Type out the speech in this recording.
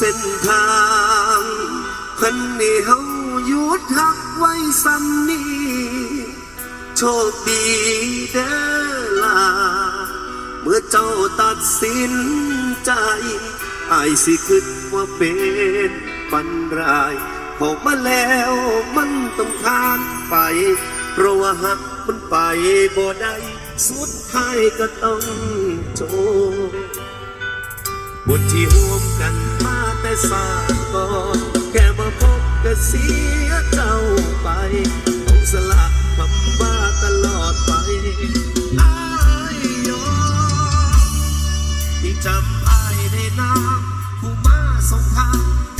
วันนี้เฮาหยุดหักไว้ซ้ำนี้โชคดีเด้อล่ะเมื่อเจ้าตัดสินใจอายสิคิดว่าเป็นปันรายพอมาแล้วมันต้องผ่านไป เพราะว่าหักมันไปบ่ได้สุดท้ายก็ต้องจบบทที่ร่วมกัน มาแต่สานก่อนแค่มาพบก็เสียเจ้าไปต้องสละบำว่าตลอดไปอายยอมที่จำอายในน้ำผู้มาส่งทางแต่เมื่อสู้เคียงข้าง